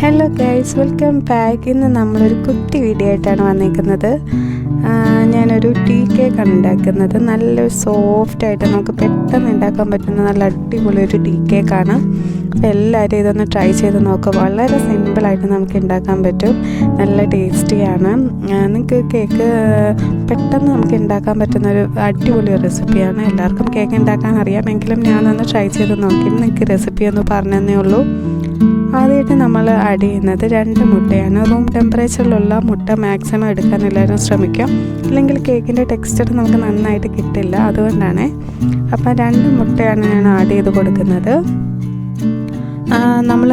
Hello guys welcome back ഇന്ന് നമ്മളൊരു കുട്ടി വീഡിയോ ആയിട്ടാണ് വന്നിരിക്കുന്നത്. ഞാനൊരു ടീ കേക്കാണ് ഉണ്ടാക്കുന്നത്. നല്ലൊരു സോഫ്റ്റായിട്ട് നമുക്ക് പെട്ടെന്ന് ഉണ്ടാക്കാൻ പറ്റുന്ന നല്ല അടിപൊളി ഒരു ടീ കേക്കാണ് എല്ലാവരും ഇതൊന്ന് ട്രൈ ചെയ്ത് നോക്കുക വളരെ സിമ്പിളായിട്ട് നമുക്ക് ഉണ്ടാക്കാൻ പറ്റും. നല്ല ടേസ്റ്റിയാണ് നിങ്ങൾക്ക് കേക്ക് പെട്ടെന്ന് നമുക്ക് ഉണ്ടാക്കാൻ പറ്റുന്ന ഒരു അടിപൊളി റെസിപ്പിയാണ് എല്ലാവർക്കും കേക്ക് ഉണ്ടാക്കാൻ അറിയാമെങ്കിലും ഞാനൊന്ന് ട്രൈ ചെയ്ത് നോക്കി. നിങ്ങൾക്ക് റെസിപ്പി ഒന്ന് പറഞ്ഞതന്നേ ഉള്ളൂ. ആദ്യമായിട്ട് നമ്മൾ ആഡ് ചെയ്യുന്നത് രണ്ട് മുട്ടയാണ്. റൂം ടെമ്പറേച്ചറിലുള്ള മുട്ട മാക്സിമം എടുക്കാൻ എല്ലാവരും ശ്രമിക്കാം. അല്ലെങ്കിൽ കേക്കിന്റെ ടെക്സ്ചർ നമുക്ക് നന്നായിട്ട് കിട്ടില്ല. അതുകൊണ്ടാണ്. അപ്പം രണ്ട് മുട്ടയാണ് ഞാൻ ആഡ് ചെയ്ത് കൊടുക്കുന്നത്. നമ്മൾ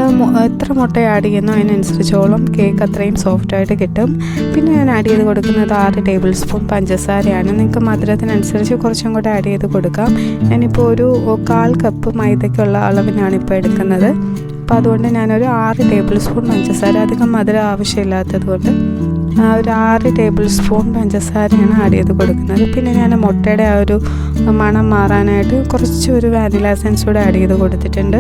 എത്ര മുട്ട ആഡ് ചെയ്യുന്നോ അതിനനുസരിച്ചോളം കേക്ക് അത്രയും സോഫ്റ്റായിട്ട് കിട്ടും. പിന്നെ ഞാൻ ആഡ് ചെയ്ത് കൊടുക്കുന്നത് ആറ് ടേബിൾ സ്പൂൺ പഞ്ചസാരയാണ്. നിങ്ങൾക്ക് മധുരത്തിനനുസരിച്ച് കുറച്ചും കൂടെ ആഡ് ചെയ്ത് കൊടുക്കാം. ഞാനിപ്പോൾ ഒരു കാൽ കപ്പ് മൈദയ്ക്കുള്ള അളവിനാണ് ഇപ്പോൾ എടുക്കുന്നത്. അപ്പോൾ അതുകൊണ്ട് ഞാനൊരു ആറ് ടേബിൾ സ്പൂൺ പഞ്ചസാര അധികം മധുരം ആവശ്യമില്ലാത്തത് കൊണ്ട് ഒരു ആറ് ടേബിൾ സ്പൂൺ പഞ്ചസാരയാണ് ആഡ് ചെയ്ത് കൊടുക്കുന്നത്. പിന്നെ ഞാൻ മുട്ടയുടെ ആ ഒരു മണം മാറാനായിട്ട് കുറച്ച് ഒരു വാനില എസൻസ് കൂടെ ആഡ് ചെയ്ത് കൊടുത്തിട്ടുണ്ട്.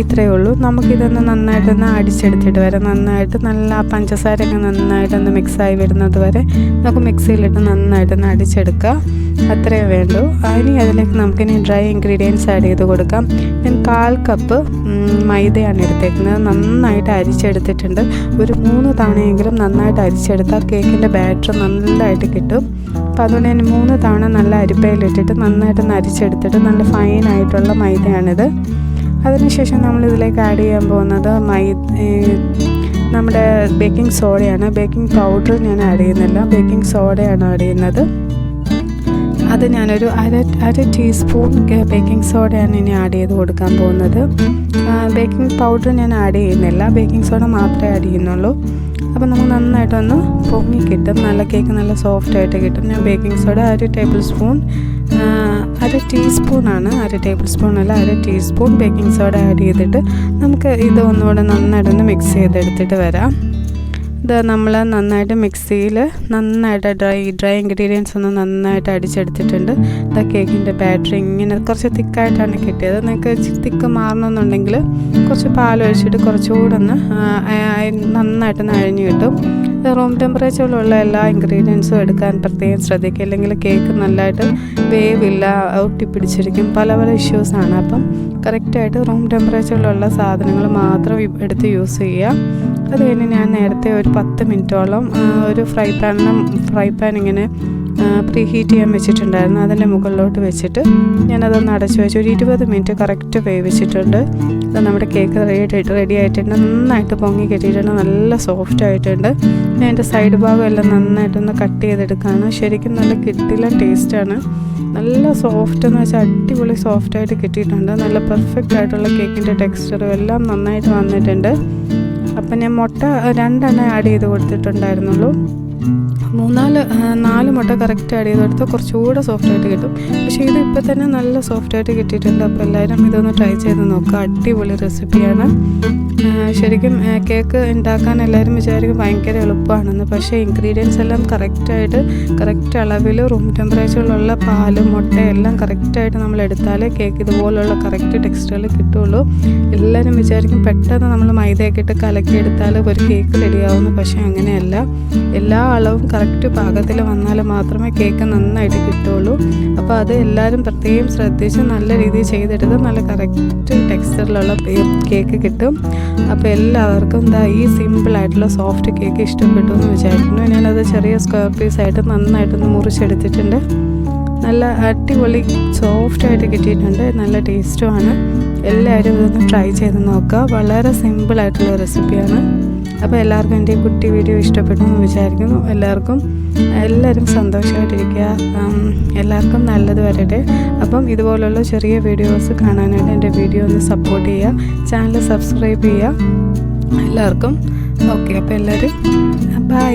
ഇത്രയേ ഉള്ളൂ നമുക്കിതൊന്ന് നന്നായിട്ടൊന്ന് അടിച്ചെടുത്തിട്ട് വരെ. നന്നായിട്ട് നല്ല പഞ്ചസാരയൊക്കെ നന്നായിട്ടൊന്ന് മിക്സായി വരുന്നത് വരെ നമുക്ക് മിക്സിയിലിട്ട് നന്നായിട്ടൊന്ന് അടിച്ചെടുക്കുക അത്രയേ വേണ്ടൂ. ഇനി അതിലേക്ക് നമുക്കിനി ഡ്രൈ ഇൻഗ്രീഡിയൻസ് ആഡ് ചെയ്ത് കൊടുക്കാം. ഞാൻ കാൽ കപ്പ് മൈദയാണ് എടുത്തേക്കുന്നത്. നന്നായിട്ട് അരിച്ചെടുത്തിട്ടുണ്ട്. ഒരു മൂന്ന് തവണയെങ്കിലും നന്നായിട്ട് അരിച്ചെടുത്താൽ കേക്കിന്റെ ബാറ്റർ നല്ലതായിട്ട് കിട്ടും. അപ്പോൾ അതുകൊണ്ട് ഞാൻ മൂന്ന് തവണ നല്ല അരിപ്പയിലിട്ടിട്ട് നന്നായിട്ടൊന്ന് അരിച്ചെടുത്തിട്ട് നല്ല ഫൈനായിട്ടുള്ള മൈദയാണിത്. അതിനുശേഷം നമ്മൾ ഇതിലേക്ക് ആഡ് ചെയ്യാൻ പോകുന്നത് മൈ നമ്മുടെ ബേക്കിംഗ് സോഡയാണ് ബേക്കിംഗ് പൗഡർ ഞാൻ ആഡ് ചെയ്യുന്നില്ല. ബേക്കിംഗ് സോഡയാണ് ആഡ് ചെയ്യുന്നത്. അത് ഞാനൊരു അര അര ടീസ്പൂൺ ബേക്കിംഗ് സോഡയാണ് ഇനി ആഡ് ചെയ്ത് കൊടുക്കാൻ പോകുന്നത്. ബേക്കിംഗ് പൗഡർ ഞാൻ ആഡ് ചെയ്യുന്നില്ല. ബേക്കിംഗ് സോഡ മാത്രമേ ആഡ് ചെയ്യുന്നുള്ളൂ. അപ്പോൾ നമുക്ക് നന്നായിട്ടൊന്ന് പൊങ്ങി കിട്ടും. നല്ല കേക്ക് നല്ല സോഫ്റ്റായിട്ട് കിട്ടും. ഞാൻ ബേക്കിംഗ് സോഡ അര ടേബിൾ സ്പൂൺ അര ടീസ്പൂണാണ് അര ടേബിൾ സ്പൂൺ അല്ല അര ടീസ്പൂൺ ബേക്കിംഗ് സോഡ ആഡ് ചെയ്തിട്ട് നമുക്ക് ഇത് ഒന്നുകൂടെ നന്നായിട്ടൊന്ന് മിക്സ് ചെയ്തെടുത്തിട്ട് വരാം. ഇത് നമ്മൾ നന്നായിട്ട് മിക്സിയിൽ നന്നായിട്ട് ഡ്രൈ ഡ്രൈ ഇൻഗ്രീഡിയൻസ് ഒന്ന് നന്നായിട്ട് അടിച്ചെടുത്തിട്ടുണ്ട്. ഇതാ കേക്കിന്റെ ബാറ്ററി ഇങ്ങനെ കുറച്ച് തിക്കായിട്ടാണ് കിട്ടിയത്. നിങ്ങൾക്ക് തിക്ക് മാറണമെന്നുണ്ടെങ്കിൽ കുറച്ച് പാൽ ഒഴിച്ചിട്ട് കുറച്ചുകൂടെ ഒന്ന് നന്നായിട്ടൊന്ന് അഴിഞ്ഞു കിട്ടും. റൂം ടെമ്പറേച്ചറിലുള്ള എല്ലാ ഇൻഗ്രീഡിയൻസും എടുക്കാൻ പ്രത്യേകം ശ്രദ്ധിക്കുക. അല്ലെങ്കിൽ കേക്ക് നല്ലതായിട്ട് വേവില്ല ഒട്ടിപ്പിടിച്ചിരിക്കും പല പല ഇഷ്യൂസാണ് അപ്പം കറക്റ്റായിട്ട് റൂം ടെമ്പറേച്ചറിലുള്ള സാധനങ്ങൾ മാത്രം എടുത്ത് യൂസ് ചെയ്യുക. അത് കഴിഞ്ഞ് ഞാൻ നേരത്തെ ഒരു പത്ത് മിനിറ്റോളം ഒരു ഫ്രൈ പാനിലും ഫ്രൈ പാൻ ഇങ്ങനെ പ്രീ ഹീറ്റ് ചെയ്യാൻ വെച്ചിട്ടുണ്ടായിരുന്നു. അതിന്റെ മുകളിലോട്ട് വെച്ചിട്ട് ഞാനതൊന്ന് അടച്ചു വെച്ച്. ഒരു ഇരുപത് മിനിറ്റ് കറക്റ്റ് വേവിച്ചിട്ടുണ്ട്. അത് നമ്മുടെ കേക്ക് റെഡി റെഡി ആയിട്ടുണ്ട്. നന്നായിട്ട് പൊങ്ങി കെട്ടിയിട്ടുണ്ട്. നല്ല സോഫ്റ്റ് ആയിട്ടുണ്ട്. ഞാൻ എന്റെ സൈഡ് ഭാഗം എല്ലാം നന്നായിട്ടൊന്ന് കട്ട് ചെയ്തെടുക്കുകയാണ് ശരിക്കും നല്ല കിട്ടില്ല ടേസ്റ്റാണ് നല്ല സോഫ്റ്റ് എന്ന് വെച്ചാൽ അടിപൊളി സോഫ്റ്റായിട്ട് കിട്ടിയിട്ടുണ്ട്. നല്ല പെർഫെക്റ്റ് ആയിട്ടുള്ള കേക്കിന്റെ ടെക്സ്ചറും എല്ലാം നന്നായിട്ട് വന്നിട്ടുണ്ട്. അപ്പം ഞാൻ മുട്ട രണ്ടെണ്ണം ആഡ് ചെയ്ത് കൊടുത്തിട്ടുണ്ടായിരുന്നുള്ളൂ. മൂന്നാൽ നാല് മുട്ട കറക്റ്റ് ആഡ് ചെയ്തെടുത്ത് കുറച്ചുകൂടെ സോഫ്റ്റ് ആയിട്ട് കിട്ടും. പക്ഷേ ഇത് ഇപ്പോൾ തന്നെ നല്ല സോഫ്റ്റ് ആയിട്ട് കിട്ടിയിട്ടുണ്ട്. അപ്പോൾ എല്ലാവരും ഇതൊന്ന് ട്രൈ ചെയ്ത് നോക്കുക അടിപൊളി റെസിപ്പിയാണ് ശരിക്കും കേക്ക് ഉണ്ടാക്കാൻ എല്ലാവരും വിചാരിക്കും ഭയങ്കര എളുപ്പമാണെന്ന് പക്ഷേ ഇൻഗ്രീഡിയൻസ് എല്ലാം കറക്റ്റായിട്ട് കറക്റ്റ് അളവിൽ റൂം ടെമ്പറേച്ചറിലുള്ള പാലും മുട്ടയും എല്ലാം കറക്റ്റായിട്ട് നമ്മൾ എടുത്താലേ കേക്ക് ഇതുപോലുള്ള കറക്റ്റ് ടെക്സ്റ്റുകൾ കിട്ടുള്ളൂ. എല്ലാവരും വിചാരിക്കും പെട്ടെന്ന് നമ്മൾ മൈദയൊക്കെ ഇട്ട് കലക്കിയെടുത്താൽ ഒരു കേക്ക് റെഡിയാവുന്നു പക്ഷേ അങ്ങനെയല്ല. എല്ലാ അളവും കറക്റ്റ് പാകത്തിൽ വന്നാൽ മാത്രമേ കേക്ക് നന്നായിട്ട് കിട്ടുള്ളൂ അപ്പോൾ അത് എല്ലാവരും പ്രത്യേകം ശ്രദ്ധിച്ച് നല്ല രീതിയിൽ ചെയ്തെടുത്ത് നല്ല കറക്റ്റ് ടെക്സ്ചറിലുള്ള കേക്ക് കിട്ടും. അപ്പോൾ എല്ലാവർക്കും എന്താ ഈ സിമ്പിളായിട്ടുള്ള സോഫ്റ്റ് കേക്ക് ഇഷ്ടപ്പെട്ടു എന്ന് വിചാരിക്കുന്നു. ഞാനത് ചെറിയ സ്ക്വയർ പീസായിട്ട് നന്നായിട്ടൊന്ന് മുറിച്ചെടുത്തിട്ടുണ്ട്. നല്ല അടിപൊളി സോഫ്റ്റായിട്ട് കിട്ടിയിട്ടുണ്ട്. നല്ല ടേസ്റ്റുമാണ് എല്ലാവരും ഇതൊന്ന് ട്രൈ ചെയ്ത് നോക്കുക. വളരെ സിമ്പിളായിട്ടുള്ള റെസിപ്പിയാണ് അപ്പോൾ എല്ലാവർക്കും എന്റെ കുട്ടി വീഡിയോ ഇഷ്ടപ്പെട്ടു എന്ന് വിചാരിക്കുന്നു. എല്ലാവർക്കും എല്ലാവരും സന്തോഷമായിട്ടിരിക്കുക. എല്ലാവർക്കും നല്ലത് വരട്ടെ. അപ്പം ഇതുപോലുള്ള ചെറിയ വീഡിയോസ് കാണാനായിട്ട് എന്റെ വീഡിയോ ഒന്ന് സപ്പോർട്ട് ചെയ്യുക. ചാനൽ സബ്സ്ക്രൈബ് ചെയ്യുക. എല്ലാവർക്കും ഓക്കെ അപ്പോൾ എല്ലാവരും ബൈ